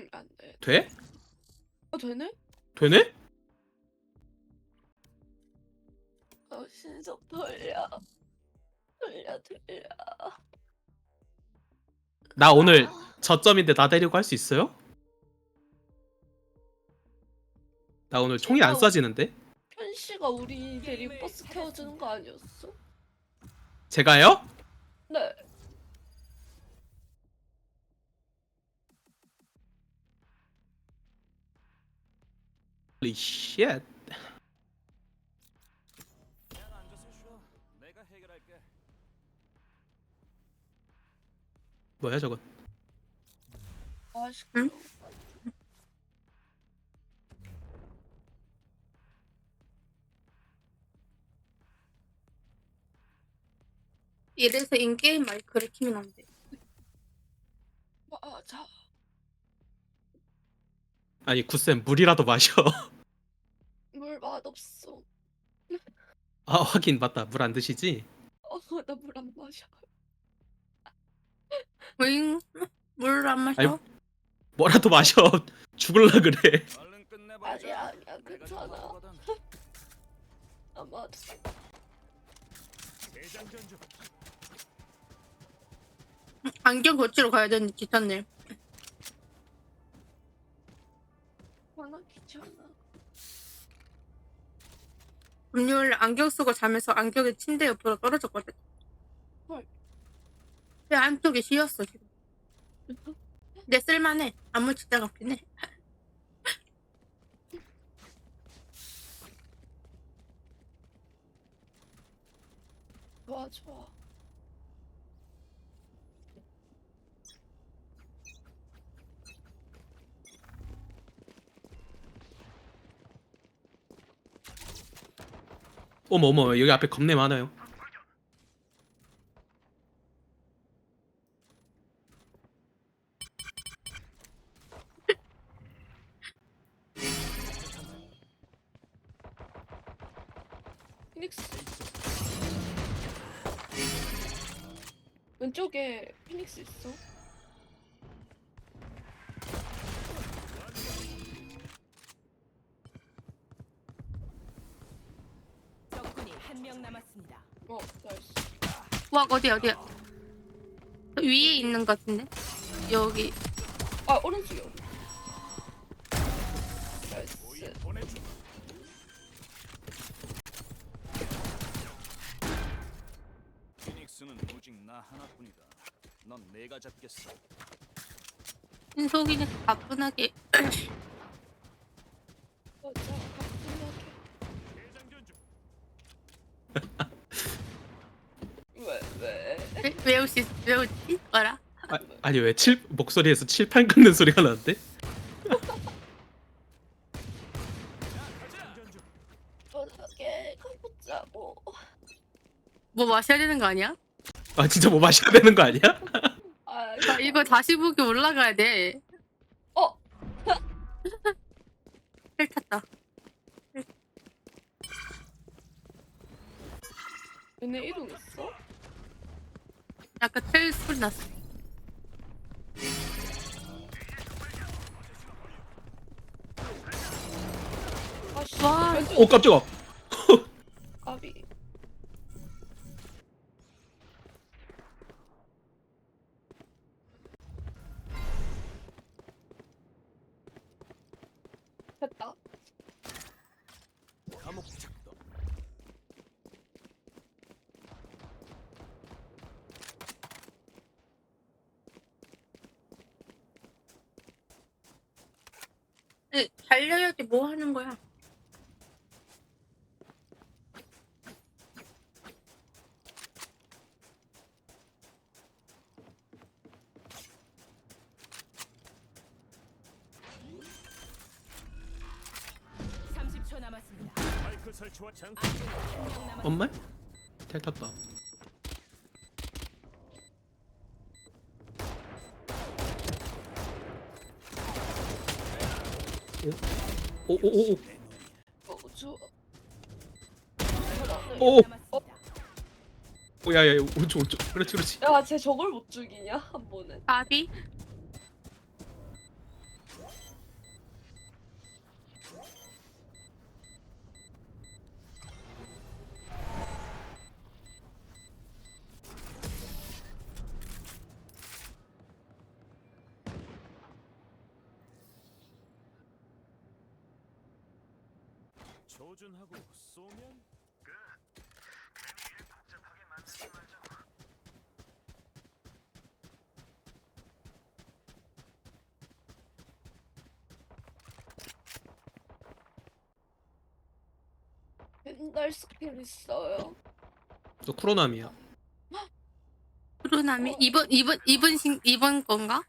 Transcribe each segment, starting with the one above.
응, 안 돼. 돼? 어, 되네? 되네? 어, 신속 돌려. 돌려, 돌려. 나 오늘 아, 저점인데 나 데리고 할 수 있어요? 나 오늘 총이 안 쏴지는데? 현 씨가 우리 대리 버스 태워주는 거 아니었어? 제가요? 네. Holy shit. 뭐야 저건? 아, 시끄러. 워 이래서 인게임 마이크를 키면 안 돼. 맞아. 아니 구쌤 물이라도 마셔. 물 맛없어. 아 확인 맞다 물 안 드시지? 어, 나 물 안 마셔. 윙? 물안 마셔? 아니, 뭐라도 마셔. 죽을라 그래. 얼른 끝내버리자. 아니야, 아니야, 내가 괜찮아. 대장전 중. 안경 고치러 가야 되는데 귀찮네. 하나 귀찮아. 금요일 안경 쓰고 자면서 안경이 침대 옆으로 떨어졌거든. 헐. 내 안쪽에 씌었어 지금. 내 쓸만해. 아무 짓장 없긴 해. 좋아, 좋아. 어머 어머 여기 앞에 겁내 많아요. 왼쪽에 피닉스 있어. 어디 어디야? 위에 있는 것 같은데? 여기 아, 오른쪽에 오른쪽. 나이스. 보내줘. 피닉스는 오직 나 하나뿐이다. 넌 내가 잡겠어. 신속이는 가뿐하게. 대장전 중. 왜, 왜? 왜- 외우시 외우지? 뭐라? 아, 아니 왜 칠, 목소리에서 칠판 긁는 소리가 나는데? 뭐 마셔야 되는 거 아니야? 아 진짜 뭐 마셔야 되는 거 아니야? 아, 나 이거 다시 보기 올라가야 돼. 어, 헬 탔다. 얘네 이동 있어? 아까 텔 소리 났어. 아씨, 와. 오 깜짝아. 까비. 됐다. 감옥 작동. 네, 달려야지 뭐 하는 거야? 삼십 초 남았습니다. 마이크 설치와 장. 아군이 한명 남았습니다. 엄마? 텔 탔다. 오오오오 어, 좋아. 오. 남았습니다. 오야야 오른쪽 오른쪽 그렇지 그렇지. 야, 쟤 저걸 못 죽이냐? 한 번에. 아비? 조준하고 쏘면 맨날 스킬 있어요. 또 쿠로나미야. 프로나미 이번 이번 이번 신 이번 건가?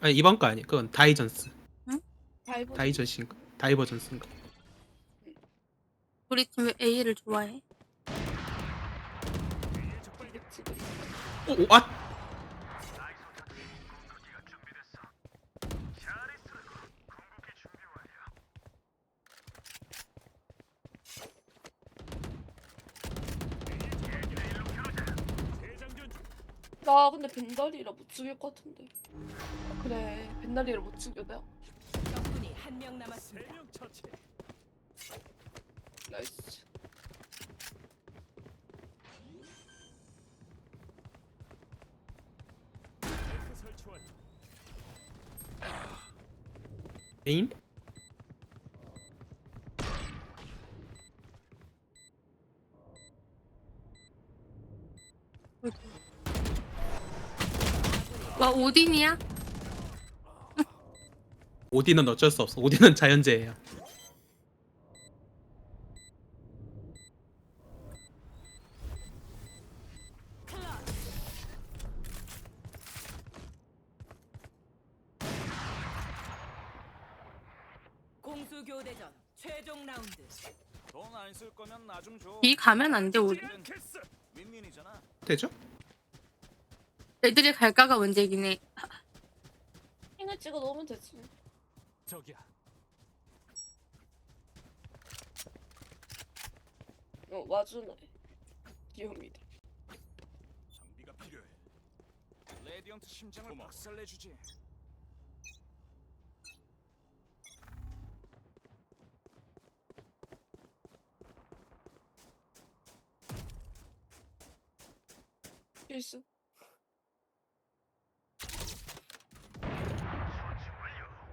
아니 이번 거 아니. 그건 다이전스. 다이버 다이전스인가? 다이버전스인가? 우리 팀왜 A를 좋아해? 오, 오 아! 나 근데 벤다리라 못 죽일 것 같은데. 그래 벤다리를 못 죽여 내가. 적군이 한 명 남았습니다. 에임? 와 오딘이야? 오딘은 어쩔 수 없어. 오딘은 자연재해야. 공수 교대전 최종 라운드. 돈 안 쓸 거면 나 좀 줘. B 가면 안 돼 우리. 윈윈이잖아. 되죠? 애들이 갈까가 문제긴 해. 핑을 찍어 놓으면 되지. 저기야. 어 와주네. 귀여움이다. 장비가 필요해. 레디언트 심장을 박살내 주지. 필수.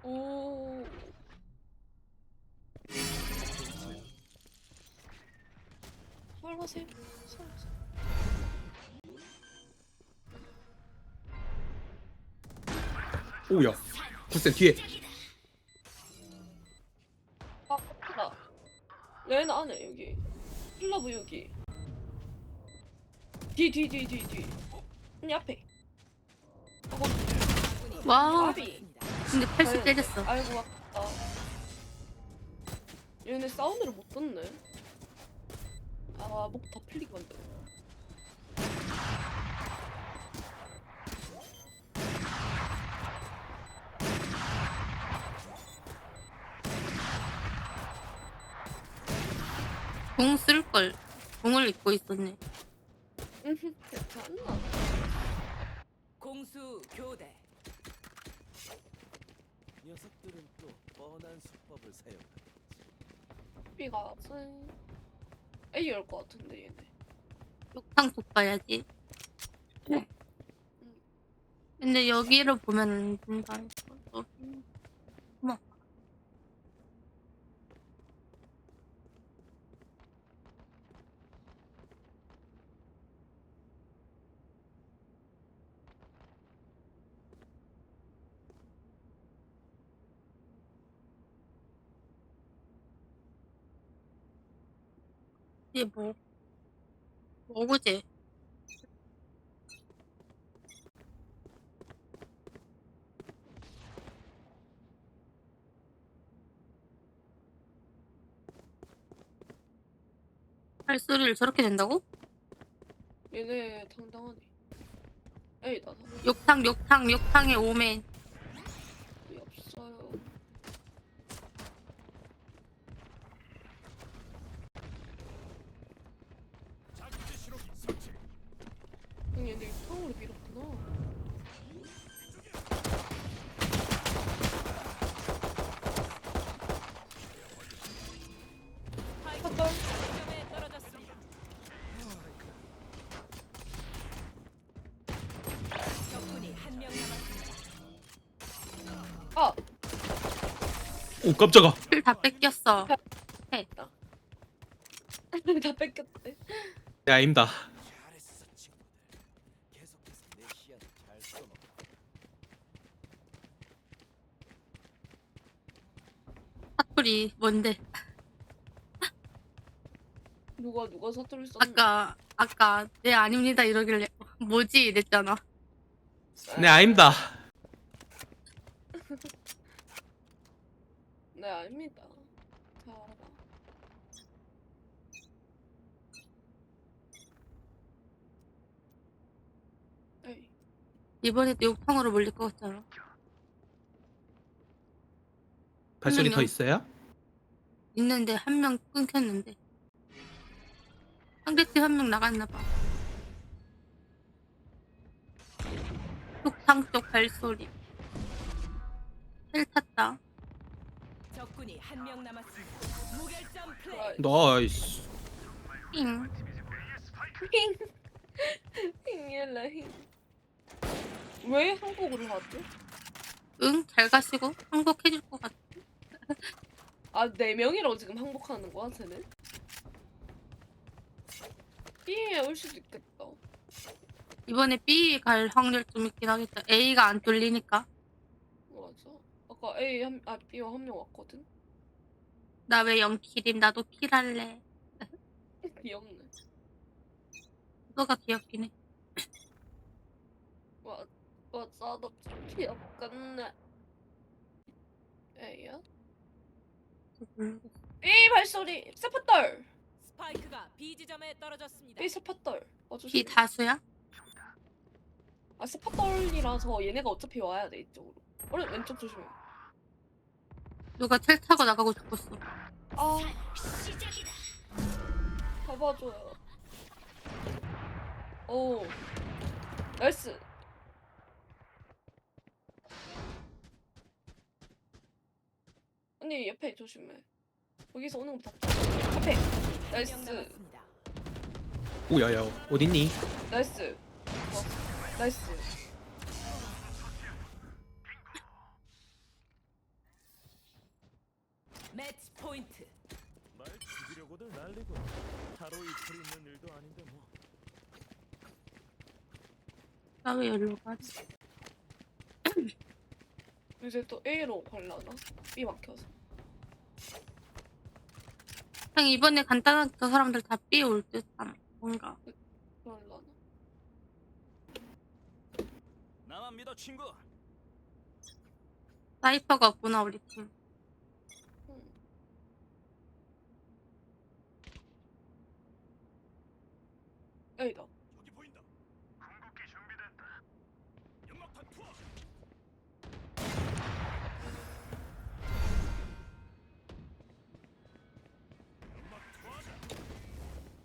오. 설가세요. 설가세요. 오야. 굿센 뒤에. 뒤, 뒤, 뒤, 뒤, 뒤. 아니 앞에. 와. 근데 80 때렸어. 아이고 아깝다. 얘네 사운드를 못 듣네. 아, 목 다 풀리게 만드네. 공쓸 걸. 공을 입고 있었네. 괜찮나? 공수 교대. 녀석들은 또 뻔한 수법을 사용하지. 삐가 슨 A 열것 같은데 얘네. 욕탕 돋봐야지. 근데 여기를 보면 안 된다. 이게 뭐? 뭐구지? 발소리를 저렇게 낸다고? 얘네 당당하네. A다. 욕탕 욕탕 욕탕의 오맨 답 아, 오 깜짝아. 킬다 뺏겼어 형이 다 뺏겼대. 네내잘 써먹어. 사투리 뭔데? 누가 누가 사투리 썼나? 아까 아까 네 아닙니다 이러길래 뭐지 이랬잖아. 네 아닙니다. 네 아닙니다. 자 알아. 에이 이번에도 욕탕으로 몰릴 것 같잖아. 발소리 한 더? 있어요? 있는데 한 명 끊겼는데 상대팀 한 명 나갔나 봐. 욕탕 쪽 발소리. 헬 탔다. 적군이 한 명 남았습니다. 무결점 플레이. 아, 나이스. 띵. 힝. 힝일래 힝. 왜 항복을 하지? 응, 잘 가시고 항복해줄 것 같아. 아, 네 명이라고 지금 항복하는 거야, 쟤는? B에 올 수도 있겠다. 이번에 B 갈 확률 좀 있긴 하겠다. A가 안 뚫리니까. 맞아. 아까 A 한, 아, B와 한 명 왔거든? 나왜 0킬임? 나도 킬할래. 귀엽네. 너가 귀엽긴 해. 와, 와, 나도 좀 귀엽겠네. 모르겠어. B 발소리! 세파떨! 스파이크가 B 지점에 떨어졌습니다. B 세파떨. B 와주세요. 다수야? 아, 세파떨이라서 얘네가 어차피 와야 돼, 이쪽으로. 오른 왼쪽 조심해. 누가 텔 타고 나가고 죽었어. 아. 잡아줘요. 오. 나이스. 언니 옆에 조심해. 거기서 오는 거 다. 앞에. 나이스. 오야야 어딨니? 나이스. 어, 나이스. 매치 포인트. 날 죽이려고들 난리고 하루 이틀 있는 일도 아닌데 뭐. 나왜 여기로 가지? 이제 또 A로 갈라나? B 막혀서. 그냥 이번에 간단하게 저 사람들 다 B 올 듯. 아, 뭔가. 갈라나? 나만 믿어 친구. 사이퍼가 없구나, 우리 팀. A다. 여기 보인다. 궁극기 준비됐다. 연막탄 투하. 연막 투하다.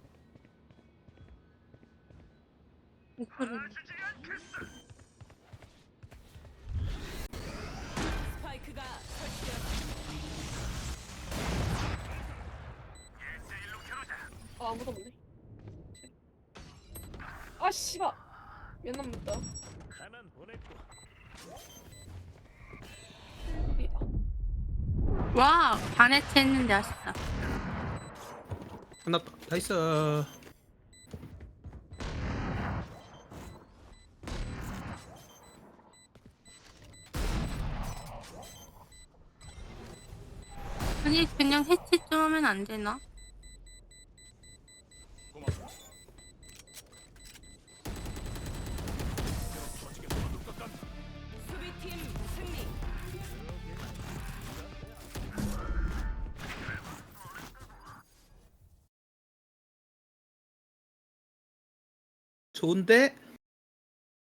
스파이크가 설치되었습니다. 아, 아무도 없네. 아, 씨발. 미안합니다. 하나는 보냈고. B다. 와, 반해체 했는데 아쉽다. 하나 더. 나이스. 아니, 그냥 해체 좀 하면 안 되나? 좋은데?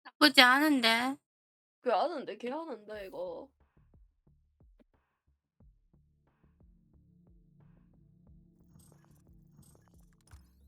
나쁘지 않은데. 그 아는데, 걔 아는데, 이거.